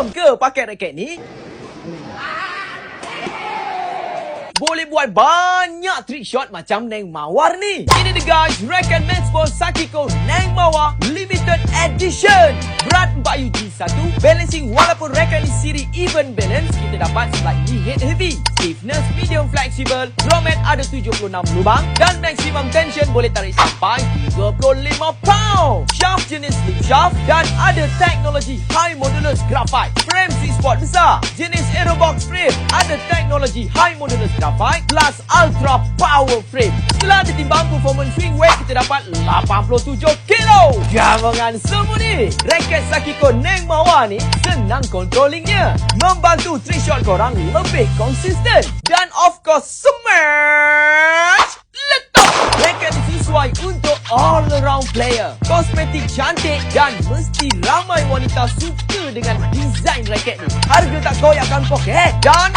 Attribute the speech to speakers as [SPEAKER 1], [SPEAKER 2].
[SPEAKER 1] Confirm ke pakai raket ni? Boleh buat banyak trick shot macam Neng Mawar ni. Ini the guys, Racket Men's Sports Sakiko Neng Mawar Edition. Berat 4UG1, balancing walaupun racket ni siri even balance, kita dapat slightly head heavy. Stiffness medium flexible, drum head ada 76 lubang dan maximum tension boleh tarik sampai 35 pound. Shaft jenis slip shaft dan ada teknologi high modulus graphite. Frame sweet spot besar. Jenis aerobox frame ada teknologi high modulus graphite plus ultra power frame. Setelah ditimbang performance swing weight kita dapat 87 kilo. Jangan semua ni. Racket Sakiko Neng Mawar ni senang controllingnya. Membantu trick shot korang lebih konsisten. Dan of course smash! All around player. Kosmetik cantik dan mesti ramai wanita suka dengan desain raket ni. Harga tak koyakkan poket dan